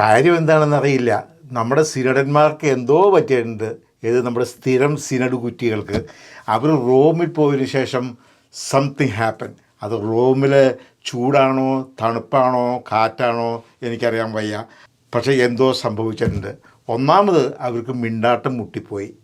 കാര്യം എന്താണെന്ന് അറിയില്ല നമ്മുടെ സിനഡന്മാർക്ക് എന്തോ പറ്റിയിട്ടുണ്ട്. ഏത് നമ്മുടെ സ്ഥിരം സിനഡ് കുറ്റികൾക്ക്. അവർ റോമിൽ പോയതിനു ശേഷം സംതിങ് ഹാപ്പൻ അത് റോമിൽ ചൂടാണോ തണുപ്പാണോ കാറ്റാണോ എനിക്കറിയാൻ വയ്യ. പക്ഷേ എന്തോ സംഭവിച്ചിട്ടുണ്ട്. ഒന്നാമത് അവർക്ക് മിണ്ടാട്ടം മുട്ടിപ്പോയി.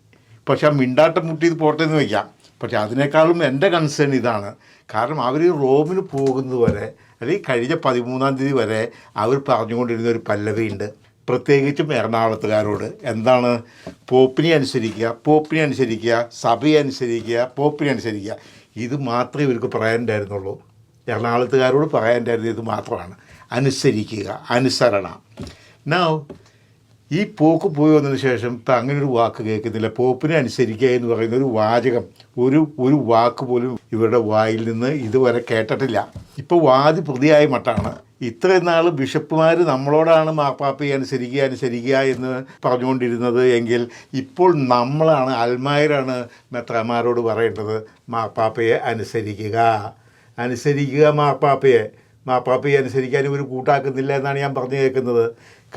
പക്ഷെ ആ മിണ്ടാട്ടം മുട്ടിയത് പോട്ടെ എന്ന് വയ്ക്കാം. പക്ഷെ അതിനേക്കാളും എന്റെ കൺസേൺ ഇതാണ്. കാരണം അവർ റോമിന് പോകുന്നത് വരെ അല്ലെങ്കിൽ കഴിഞ്ഞ പതിമൂന്നാം തീയതി വരെ അവർ പറഞ്ഞുകൊണ്ടിരുന്ന ഒരു പല്ലവിയുണ്ട്. പ്രത്യേകിച്ചും എറണാകുളത്തുകാരോട്. എന്താണ്? പോപ്പിനെ അനുസരിക്കുക പോപ്പിനെ അനുസരിക്കുക സഭയെ അനുസരിക്കുക പോപ്പിനെ അനുസരിക്കുക. ഇത് മാത്രമേ ഇവർക്ക് പറയാനുണ്ടായിരുന്നുള്ളൂ. എറണാകുളത്തുകാരോട് പറയാനുണ്ടായിരുന്നത് ഇത് മാത്രമാണ്. അനുസരിക്കുക അനുസരണ. നൗ ഈ പോക്ക് പോയി വന്നതിന് ശേഷം അങ്ങനെ ഒരു വാക്ക് കേൾക്കുന്നില്ല. പോപ്പിനെ അനുസരിക്കുക എന്ന് പറയുന്ന ഒരു വാചകം. ഒരു ഒരു വാക്ക് പോലും ഇവരുടെ വായിൽ നിന്ന് ഇതുവരെ കേട്ടിട്ടില്ല. ഇപ്പോൾ വാദി പ്രതിയായ മട്ടാണ്. ഇത്രയും നാൾ ബിഷപ്പുമാർ നമ്മളോടാണ് മാപ്പാപ്പയെ അനുസരിക്കുക അനുസരിക്കുക എന്ന് പറഞ്ഞുകൊണ്ടിരുന്നത് എങ്കിൽ ഇപ്പോൾ നമ്മളാണ് അൽമായരാണ് മെത്രമാരോട് പറയേണ്ടത് മാപ്പാപ്പയെ അനുസരിക്കുക. അനുസരിക്കുക മാപ്പാപ്പയെ മാപ്പാപ്പയെ അനുസരിക്കാൻ ഇവർ കൂട്ടാക്കുന്നില്ല എന്നാണ് ഞാൻ പറഞ്ഞു കേൾക്കുന്നത്.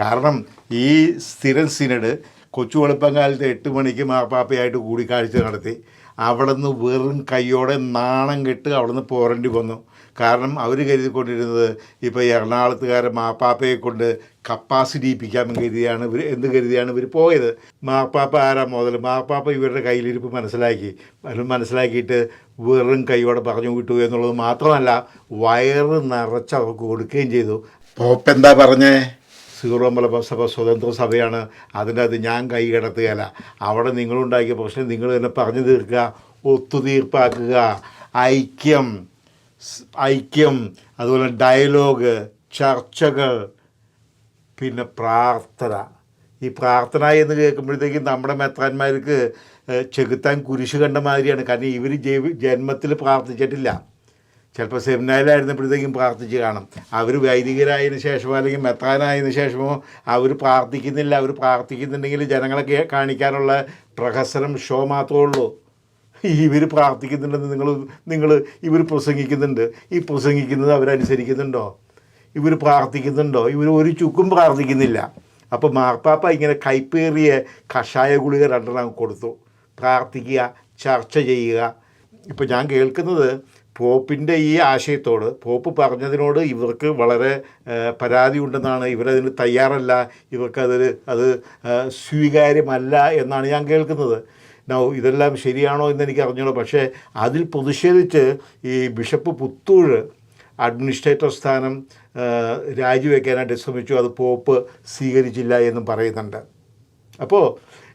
കാരണം ഈ സ്ഥിരം സിനഡ് കൊച്ചു വെളുപ്പംകാലത്ത് എട്ട് മണിക്ക് മാപ്പാപ്പയായിട്ട് കൂടിക്കാഴ്ച നടത്തി. അവിടെ നിന്ന് വെറും കൈയോടെ നാണം കെട്ട് അവിടെ നിന്ന് പോരേണ്ടി വന്നു. കാരണം അവർ കരുതിക്കൊണ്ടിരുന്നത് ഇപ്പോൾ എറണാകുളത്തുകാരെ മാപ്പാപ്പയെ കൊണ്ട് കപ്പാസിറ്റി ഇപ്പിക്കാമെന്ന് കരുതിയാണ് ഇവർ എന്ത് കരുതിയാണ് ഇവർ പോയത്. മാപ്പാപ്പ ആരാ മുതൽ മാപ്പാപ്പ ഇവരുടെ കയ്യിലിരിപ്പ് മനസ്സിലാക്കി. മനസ്സിലാക്കിയിട്ട് വെറും കൈയോടെ പറഞ്ഞു വിട്ടു എന്നുള്ളത് മാത്രമല്ല വയറ് നിറച്ച് അവർക്ക് കൊടുക്കുകയും ചെയ്തു. പോപ്പ് എന്താ പറഞ്ഞേ? സീറോ മലബാർ സഭ സ്വതന്ത്ര സഭയാണ്. അതിന്റെ അത് ഞാൻ കൈ കിടത്തുകയല്ല. അവിടെ നിങ്ങളുണ്ടാക്കിയ പ്രശ്നം നിങ്ങൾ തന്നെ പറഞ്ഞു തീർക്കുക ഒത്തുതീർപ്പാക്കുക. ഐക്യം ഐക്യം അതുപോലെ ഡയലോഗ് ചർച്ചകൾ പിന്നെ പ്രാർത്ഥന. ഈ പ്രാർത്ഥന എന്ന് കേൾക്കുമ്പോഴത്തേക്കും നമ്മുടെ മെത്രാന്മാർക്ക് ചെകുത്താൻ കുരിശ് കണ്ട മാതിരിയാണ്. കാരണം ഇവർ ജന്മത്തിൽ പ്രാർത്ഥിച്ചിട്ടില്ല. ചിലപ്പോൾ സെമിനാരിലായിരുന്നപ്പോഴത്തേക്കും പ്രാർത്ഥിച്ച് കാണും. അവർ വൈദികരായതിനു ശേഷമോ അല്ലെങ്കിൽ മെത്താനായതിനു ശേഷമോ അവർ പ്രാർത്ഥിക്കുന്നില്ല അവർ പ്രാർത്ഥിക്കുന്നുണ്ടെങ്കിൽ ജനങ്ങളെ കാണിക്കാനുള്ള പ്രഹസനം ഷോ മാത്രമേ ഉള്ളൂ. ഇവർ പ്രാർത്ഥിക്കുന്നുണ്ടെന്ന് നിങ്ങൾ നിങ്ങൾ ഇവർ പ്രസംഗിക്കുന്നുണ്ട്. ഈ പ്രസംഗിക്കുന്നത് അവരനുസരിക്കുന്നുണ്ടോ? ഇവർ പ്രാർത്ഥിക്കുന്നുണ്ടോ? ഇവർ ഒരു ചുക്കും പ്രാർത്ഥിക്കുന്നില്ല. അപ്പോൾ മാർപ്പാപ്പ ഇങ്ങനെ കൈപ്പേറിയ കഷായ ഗുളിക രണ്ടെണ്ണം കൊടുത്തു. പ്രാർത്ഥിക്കുക ചർച്ച ചെയ്യുക. ഇപ്പോൾ ഞാൻ കേൾക്കുന്നത് പോപ്പിന്റെ ഈ ആശയത്തോട് പോപ്പ് പറഞ്ഞതിനോട് ഇവർക്ക് വളരെ പരാതി ഉണ്ടെന്നാണ് ഇവരതിന് തയ്യാറല്ല ഇവർക്കതിൽ അത് സ്വീകാര്യമല്ല എന്നാണ് ഞാൻ കേൾക്കുന്നത്. നോ ഇതെല്ലാം ശരിയാണോ എന്ന് എനിക്ക് അറിഞ്ഞോളൂ പക്ഷേ അതിൽ പ്രതിഷേധിച്ച് ഈ ബിഷപ്പ് പുത്തൂഴ് അഡ്മിനിസ്ട്രേറ്റർ സ്ഥാനം രാജിവെക്കാനായിട്ട് ശ്രമിച്ചു. അത് പോപ്പ് സ്വീകരിച്ചില്ല എന്നും പറയുന്നുണ്ട്. അപ്പോൾ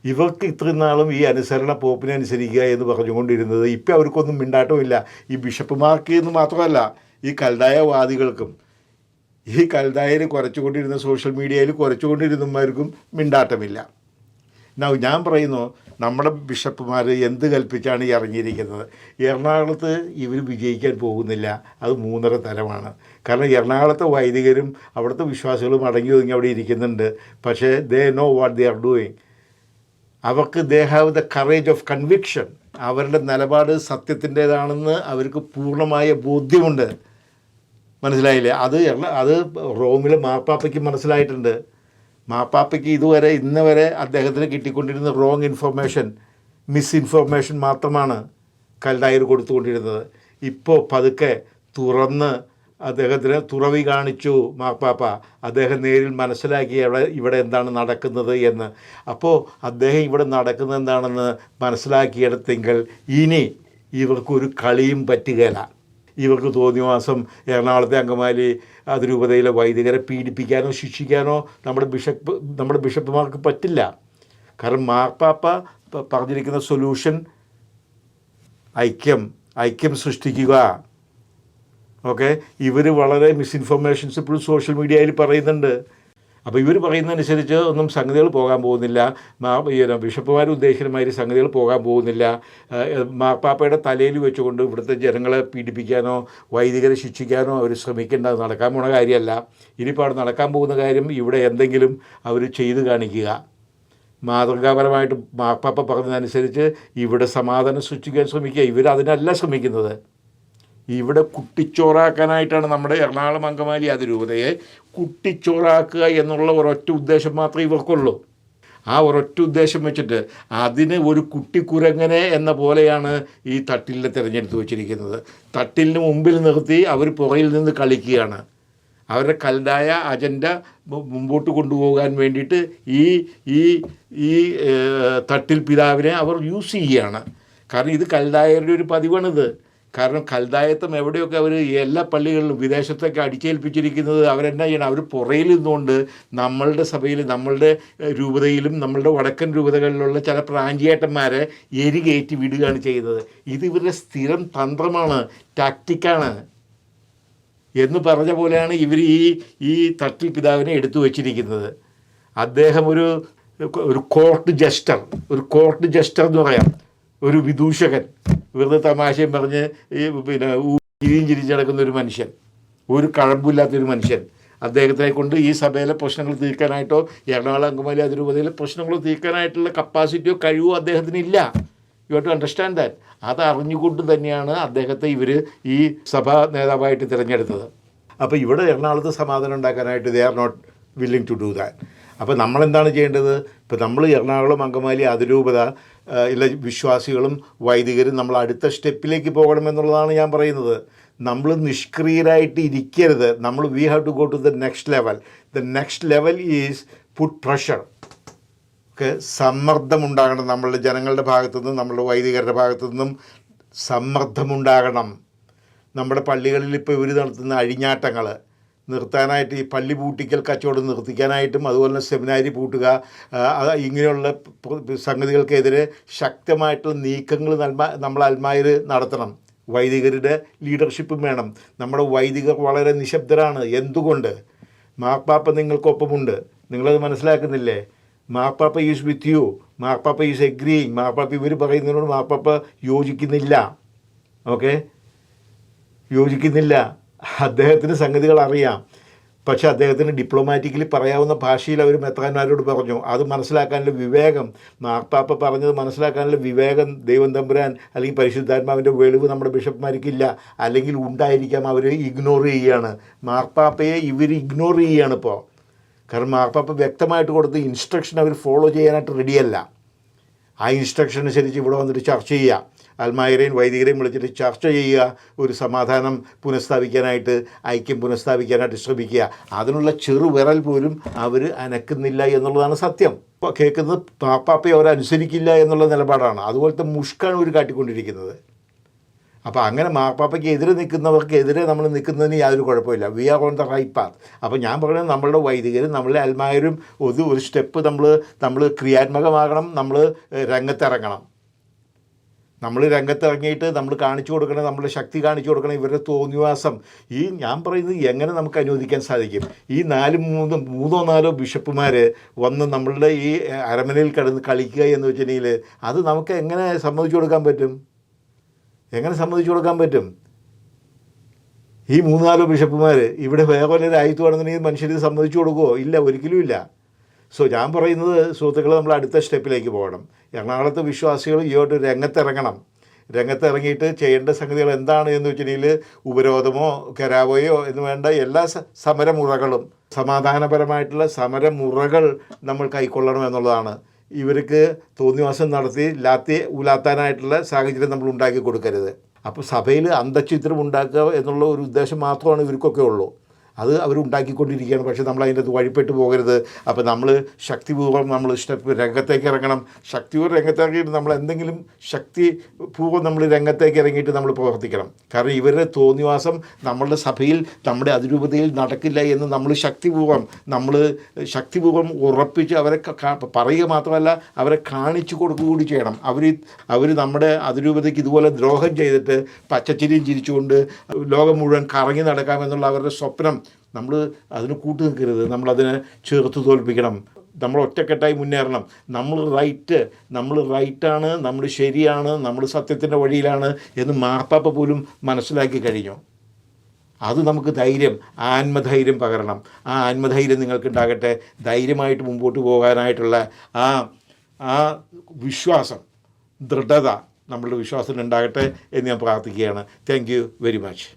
ഇവർക്ക് ഇത്രയും നാളും ഈ അനുസരണ പോപ്പിനെ അനുസരിക്കുക എന്ന് പറഞ്ഞുകൊണ്ടിരുന്നത് ഇപ്പം അവർക്കൊന്നും മിണ്ടാട്ടമില്ല. ഈ ബിഷപ്പുമാർക്ക് എന്ന് മാത്രമല്ല ഈ കൽതായവാദികൾക്കും ഈ കൽതായയിൽ കുറച്ചുകൊണ്ടിരുന്ന സോഷ്യൽ മീഡിയയിൽ കുറച്ചുകൊണ്ടിരുന്നവർക്കും മിണ്ടാട്ടമില്ല. ഞാൻ പറയുന്നു നമ്മുടെ ബിഷപ്പുമാർ എന്ത് കൽപ്പിച്ചാണ് ഈ ഇറങ്ങിയിരിക്കുന്നത് എറണാകുളത്ത് ഇവർ വിജയിക്കാൻ പോകുന്നില്ല. അത് മൂന്നര തരമാണ്. കാരണം എറണാകുളത്തെ വൈദികരും അവിടുത്തെ വിശ്വാസികളും അടങ്ങി ഒതുങ്ങി അവിടെ ഇരിക്കുന്നുണ്ട്. പക്ഷേ they know what they are doing അവർക്ക് they have the courage of conviction അവരുടെ നിലപാട് സത്യത്തിന്റേതാണെന്ന് അവർക്ക് പൂർണമായ ബോധ്യമുണ്ട്. മനസ്സിലായില്ലേ? അത് അത് റോമിലെ മാപ്പാപ്പയ്ക്ക് മനസ്സിലായിട്ടുണ്ട്. മാപ്പാപ്പയ്ക്ക് ഇതുവരെ ഇന്ന് വരെ അദ്ദേഹത്തിന് കിട്ടിക്കൊണ്ടിരുന്ന റോങ് ഇൻഫർമേഷൻ മിസ് ഇൻഫർമേഷൻ മാത്രമാണ് കൽഡായർ കൊടുത്തുകൊണ്ടിരുന്നത്. ഇപ്പോൾ പതുക്കെ തുറന്ന് അദ്ദേഹത്തിന് തുറവി കാണിച്ചു മാപ്പാപ്പ അദ്ദേഹം നേരിൽ മനസ്സിലാക്കി ഇവിടെ ഇവിടെ എന്താണ് നടക്കുന്നത് എന്ന്. അപ്പോൾ അദ്ദേഹം ഇവിടെ നടക്കുന്നത് എന്താണെന്ന് മനസ്സിലാക്കിയെടുത്തെങ്കിൽ ഇനി ഇവർക്കൊരു കളിയും പറ്റുകയില്ല ഇവർക്ക് തോന്നിയ മാസം എറണാകുളത്തെ അങ്കമാലി അതിരൂപതയിലെ വൈദികരെ പീഡിപ്പിക്കാനോ ശിക്ഷിക്കാനോ നമ്മുടെ ബിഷപ്പ് നമ്മുടെ ബിഷപ്പുമാർക്ക് പറ്റില്ല. കാരണം മാർപ്പാപ്പ പറഞ്ഞിരിക്കുന്ന സൊല്യൂഷൻ ഐക്യം ഐക്യം സൃഷ്ടിക്കുക. ഓക്കെ? ഇവർ വളരെ മിസ്ഇൻഫർമേഷൻസ് ഇപ്പോഴും സോഷ്യൽ മീഡിയയിൽ പറയുന്നുണ്ട്. അപ്പോൾ ഇവർ പറയുന്നതനുസരിച്ച് ഒന്നും സംഗതികൾ പോകാൻ പോകുന്നില്ല. മാ ബിഷപ്പുമാർ ഉദ്ദേശിക്കുന്നമാതിരി സംഗതികൾ പോകാൻ പോകുന്നില്ല. മാർപ്പാപ്പയുടെ തലയിൽ വെച്ചുകൊണ്ട് ഇവിടുത്തെ ജനങ്ങളെ പീഡിപ്പിക്കാനോ വൈദികരെ ശിക്ഷിക്കാനോ അവർ ശ്രമിക്കേണ്ട നടക്കാൻ പോണ കാര്യമല്ല. ഇനിയിപ്പോൾ അവിടെ നടക്കാൻ പോകുന്ന കാര്യം ഇവിടെ എന്തെങ്കിലും അവർ ചെയ്ത് കാണിക്കുക. മാതൃകാപരമായിട്ട് മാർപ്പാപ്പ പറഞ്ഞതനുസരിച്ച് ഇവിടെ സമാധാനം സൃഷ്ടിക്കാൻ ശ്രമിക്കുക. ഇവർ അതിനല്ല ശ്രമിക്കുന്നത്. ഇവിടെ കുട്ടിച്ചോറാക്കാനായിട്ടാണ് നമ്മുടെ എറണാകുളം അങ്കമാലി അതിരൂപതയെ കുട്ടിച്ചോറാക്കുക എന്നുള്ള ഒരൊറ്റ ഉദ്ദേശം മാത്രമേ ഇവർക്കുള്ളൂ. ആ ഒരൊറ്റ ഉദ്ദേശം വെച്ചിട്ട് അതിന് ഒരു കുട്ടിക്കുരങ്ങനെ എന്ന പോലെയാണ് ഈ തട്ടിലിനെ തിരഞ്ഞെടുത്ത് വെച്ചിരിക്കുന്നത്. തട്ടിലിന് മുമ്പിൽ നിർത്തി അവർ പുറയിൽ നിന്ന് കളിക്കുകയാണ്. അവരുടെ കല്ലായ അജണ്ട മുമ്പോട്ട് കൊണ്ടുപോകാൻ വേണ്ടിയിട്ട് ഈ ഈ ഈ തട്ടിൽ പിതാവിനെ അവർ യൂസ് ചെയ്യുകയാണ്. കാരണം ഇത് കല്ലായരുടെ ഒരു പതിവാണിത്. കാരണം കൽതായത്വം എവിടെയൊക്കെ അവർ എല്ലാ പള്ളികളിലും വിദേശത്തൊക്കെ അടിച്ചേൽപ്പിച്ചിരിക്കുന്നത് അവരെന്നാ ചെയ്യണം? അവർ പുറയിൽ നിന്നുകൊണ്ട് നമ്മളുടെ സഭയിൽ നമ്മളുടെ രൂപതയിലും നമ്മളുടെ വടക്കൻ രൂപതകളിലുള്ള ചില പ്രാഞ്ചിയേട്ടന്മാരെ എരികേറ്റി വിടുകയാണ് ചെയ്യുന്നത്. ഇത് ഇവരുടെ സ്ഥിരം തന്ത്രമാണ് ടാക്റ്റിക്കാണ് എന്ന് പറഞ്ഞ പോലെയാണ് ഇവർ ഈ ഈ തട്ടിൽ പിതാവിനെ എടുത്തു വച്ചിരിക്കുന്നത്. അദ്ദേഹം ഒരു ഒരു കോർട്ട് ജസ്റ്റർ ഒരു കോർട്ട് ജസ്റ്റർ എന്ന് പറയാം. ഒരു വിദൂഷകൻ. വെറുതെ തമാശയും പറഞ്ഞ് ഈ പിന്നെ ഊരിയും ചിരിച്ച് നടക്കുന്ന ഒരു മനുഷ്യൻ ഒരു കഴമ്പില്ലാത്തൊരു മനുഷ്യൻ. അദ്ദേഹത്തിനെ കൊണ്ട് ഈ സഭയിലെ പ്രശ്നങ്ങൾ തീർക്കാനായിട്ടോ എറണാകുളം അങ്കമാലി അതിരൂപതയിലെ പ്രശ്നങ്ങൾ തീർക്കാനായിട്ടുള്ള കപ്പാസിറ്റിയോ കഴിവോ അദ്ദേഹത്തിന് ഇല്ല. യു ഹ് ടു അണ്ടർസ്റ്റാൻഡ് ദാറ്റ് അത് അറിഞ്ഞുകൊണ്ട് തന്നെയാണ് അദ്ദേഹത്തെ ഇവർ ഈ സഭാ നേതാവായിട്ട് തിരഞ്ഞെടുത്തത്. അപ്പോൾ ഇവിടെ എറണാകുളത്ത് സമാധാനം ഉണ്ടാക്കാനായിട്ട് they are not willing to do that അപ്പോൾ നമ്മളെന്താണ് ചെയ്യേണ്ടത്? ഇപ്പോൾ നമ്മൾ എറണാകുളം അങ്കമാലി അതിരൂപത ഇല്ല വിശ്വാസികളും വൈദികരും നമ്മൾ അടുത്ത സ്റ്റെപ്പിലേക്ക് പോകണമെന്നുള്ളതാണ് ഞാൻ പറയുന്നത്. നമ്മൾ നിഷ്ക്രിയരായിട്ട് ഇരിക്കരുത്. നമ്മൾ we have to go to the next level the next level is put pressure ഒക്കെ സമ്മർദ്ദമുണ്ടാകണം നമ്മളുടെ ജനങ്ങളുടെ ഭാഗത്തു നിന്നും നമ്മളുടെ വൈദികരുടെ ഭാഗത്തു നിന്നും സമ്മർദ്ദമുണ്ടാകണം നമ്മുടെ പള്ളികളിൽ ഇപ്പോൾ ഇവർ നടത്തുന്ന അഴിഞ്ഞാട്ടങ്ങൾ നിർത്താനായിട്ട് ഈ പള്ളി പൂട്ടിക്കൽ കച്ചവടം നിർത്തിക്കാനായിട്ടും അതുപോലെ തന്നെ സെമിനാരി പൂട്ടുക ഇങ്ങനെയുള്ള സംഗതികൾക്കെതിരെ ശക്തമായിട്ടുള്ള നീക്കങ്ങൾ നമ്മൾ അൽമായർ നടത്തണം. വൈദികരുടെ ലീഡർഷിപ്പും വേണം. നമ്മുടെ വൈദികർ വളരെ നിശബ്ദരാണ്. എന്തുകൊണ്ട്? മാർപ്പാപ്പ നിങ്ങൾക്കൊപ്പമുണ്ട്. നിങ്ങളത് മനസ്സിലാക്കുന്നില്ലേ? മാർപ്പാപ്പ ഈസ് വിത്ത് യു മാർപ്പാപ്പ ഈസ് എഗ്രീയിങ് മാർപ്പാപ്പ ഇവർ പറയുന്നതിനോട് മാർപ്പാപ്പ യോജിക്കുന്നില്ല. ഓക്കെ? യോജിക്കുന്നില്ല. അദ്ദേഹത്തിന് സംഗതികൾ അറിയാം. പക്ഷേ അദ്ദേഹത്തിന് ഡിപ്ലോമാറ്റിക്കലി പറയാവുന്ന ഭാഷയിൽ അവർ മെത്രാന്മാരോട് പറഞ്ഞു. അത് മനസ്സിലാക്കാനുള്ള വിവേകം മാർപ്പാപ്പ പറഞ്ഞത് മനസ്സിലാക്കാനുള്ള വിവേകം ദൈവം തമ്പുരാൻ അല്ലെങ്കിൽ പരിശുദ്ധാത്മാവിന്റെ വെളിവ് നമ്മുടെ ബിഷപ്പ്മാർക്കില്ല. അല്ലെങ്കിൽ ഉണ്ടായിരിക്കാം അവർ ഇഗ്നോർ ചെയ്യുകയാണ് മാർപ്പാപ്പയെ ഇവർ ഇഗ്നോർ ചെയ്യുകയാണ് ഇപ്പോൾ കാരണം മാർപ്പാപ്പ വ്യക്തമായിട്ട് കൊടുത്ത ഇൻസ്ട്രക്ഷൻ അവർ ഫോളോ ചെയ്യാനായിട്ട് റെഡിയല്ല ആ ഇൻസ്ട്രക്ഷൻ അനുസരിച്ച് ഇവിടെ വന്നിട്ട് ചർച്ച ചെയ്യുക അൽമായരെയും വൈദികരെയും വിളിച്ചിട്ട് ചർച്ച ചെയ്യുക ഒരു സമാധാനം പുനഃസ്ഥാപിക്കാനായിട്ട് ഐക്യം പുനഃസ്ഥാപിക്കാനായിട്ട് ശ്രമിക്കുക. അതിനുള്ള ചെറു വിരൽ പോലും അവർ അനക്കുന്നില്ല എന്നുള്ളതാണ് സത്യം. ഇപ്പോൾ കേൾക്കുന്നത് പാപ്പാപ്പയെ അവരനുസരിക്കില്ല എന്നുള്ള നിലപാടാണ്. അതുപോലത്തെ മുഷ്കാണ് ഒരു കാട്ടിക്കൊണ്ടിരിക്കുന്നത്. അപ്പോൾ അങ്ങനെ മാർപ്പാപ്പയ്ക്ക് എതിരെ നിൽക്കുന്നവർക്കെതിരെ നമ്മൾ നിൽക്കുന്നതിന് യാതൊരു കുഴപ്പമില്ല. We are on the right path അപ്പോൾ ഞാൻ പറയുന്നത് നമ്മളുടെ വൈദികരും നമ്മളുടെ അൽമായരും ഒരു ഒരു സ്റ്റെപ്പ് നമ്മൾ നമ്മൾ ക്രിയാത്മകമാകണം നമ്മൾ രംഗത്തിറങ്ങണം. നമ്മൾ രംഗത്തിറങ്ങിയിട്ട് നമ്മൾ കാണിച്ചു കൊടുക്കണം നമ്മുടെ ശക്തി കാണിച്ചു കൊടുക്കണം ഇവരുടെ തോന്നിവാസം ഈ ഞാൻ പറയുന്നത് എങ്ങനെ നമുക്ക് അനുവദിക്കാൻ സാധിക്കും? ഈ നാല് മൂന്ന് മൂന്നോ നാലോ ബിഷപ്പുമാർ വന്ന് നമ്മളുടെ ഈ അരമനയിൽ കിടന്ന് കളിക്കുക എന്ന് വെച്ചിട്ടുണ്ടെങ്കിൽ അത് നമുക്ക് എങ്ങനെ സമ്മതിച്ചു കൊടുക്കാൻ പറ്റും? എങ്ങനെ സമ്മതിച്ചു കൊടുക്കാൻ പറ്റും? ഈ മൂന്നാലോ ബിഷപ്പുമാർ ഇവിടെ വേറെ രാജ്യത്ത് വേണമെന്നുണ്ടെങ്കിൽ മനുഷ്യർ സമ്മതിച്ചു കൊടുക്കുമോ ഇല്ല ഒരിക്കലും ഇല്ല. സോ ഞാൻ പറയുന്നത് സുഹൃത്തുക്കൾ നമ്മൾ അടുത്ത സ്റ്റെപ്പിലേക്ക് പോകണം. എറണാകുളത്തെ വിശ്വാസികൾ ഈയോട്ട് രംഗത്തിറങ്ങണം. രംഗത്തിറങ്ങിയിട്ട് ചെയ്യേണ്ട സംഗതികൾ എന്താണ് എന്ന് വെച്ചിട്ടുണ്ടെങ്കിൽ ഉപരോധമോ കരാവോയോ എന്ന് വേണ്ട എല്ലാ സമരമുറകളും സമാധാനപരമായിട്ടുള്ള സമരമുറകൾ നമ്മൾ കൈക്കൊള്ളണം എന്നുള്ളതാണ്. ഇവർക്ക് തോന്നിവാസം നടത്തി ലാത്തി ഉലാത്താനായിട്ടുള്ള സാഹചര്യം നമ്മൾ ഉണ്ടാക്കി കൊടുക്കരുത്. അപ്പോൾ സഭയിൽ അന്തചിത്രം ഉണ്ടാക്കുക എന്നുള്ള ഒരു ഉദ്ദേശം മാത്രമാണ് ഇവർക്കൊക്കെ ഉള്ളൂ. അത് അവരുണ്ടാക്കിക്കൊണ്ടിരിക്കുകയാണ് പക്ഷേ നമ്മൾ അതിന്റെ അത് വഴിപ്പെട്ട് പോകരുത്. അപ്പോൾ നമ്മൾ ശക്തിപൂർവം നമ്മൾ സ്റ്റെപ്പ് രംഗത്തേക്ക് ഇറങ്ങണം. ശക്തിപൂർവം രംഗത്തിറങ്ങിയിട്ട് നമ്മൾ എന്തെങ്കിലും ശക്തിപൂർവം നമ്മൾ രംഗത്തേക്ക് ഇറങ്ങിയിട്ട് നമ്മൾ പ്രവർത്തിക്കണം. കാരണം ഇവരുടെ തോന്നിവാസം നമ്മളുടെ സഭയിൽ നമ്മുടെ അതിരൂപതയിൽ നടക്കില്ല എന്ന് നമ്മൾ ശക്തിപൂർവം നമ്മൾ ശക്തിപൂർവം ഉറപ്പിച്ച് അവരെ പറയുക മാത്രമല്ല അവരെ കാണിച്ചു കൊടുക്കുക കൂടി ചെയ്യണം. അവർ അവർ നമ്മുടെ അതിരൂപതയ്ക്ക് ഇതുപോലെ ദ്രോഹം ചെയ്തിട്ട് പച്ചച്ചിരിയും ചിരിച്ചുകൊണ്ട് ലോകം മുഴുവൻ കറങ്ങി നടക്കാമെന്നുള്ള അവരുടെ സ്വപ്നം നമ്മൾ അതിന് കൂട്ടു നിൽക്കരുത്. നമ്മളതിനെ ചേർത്ത് തോൽപ്പിക്കണം. നമ്മൾ ഒറ്റക്കെട്ടായി മുന്നേറണം. നമ്മൾ റൈറ്റ് നമ്മൾ റൈറ്റാണ് നമ്മൾ ശരിയാണ് നമ്മൾ സത്യത്തിന്റെ വഴിയിലാണ് എന്ന് മാർപ്പാപ്പ പോലും മനസ്സിലാക്കി കഴിഞ്ഞു. അത് നമുക്ക് ധൈര്യം ആത്മധൈര്യം പകരണം. ആ ആത്മധൈര്യം നിങ്ങൾക്കുണ്ടാകട്ടെ ധൈര്യമായിട്ട് മുമ്പോട്ട് പോകാനായിട്ടുള്ള ആ ആ വിശ്വാസം ദൃഢത നമ്മളുടെ വിശ്വാസത്തിനുണ്ടാകട്ടെ എന്ന് ഞാൻ പ്രാർത്ഥിക്കുകയാണ്. Thank you very much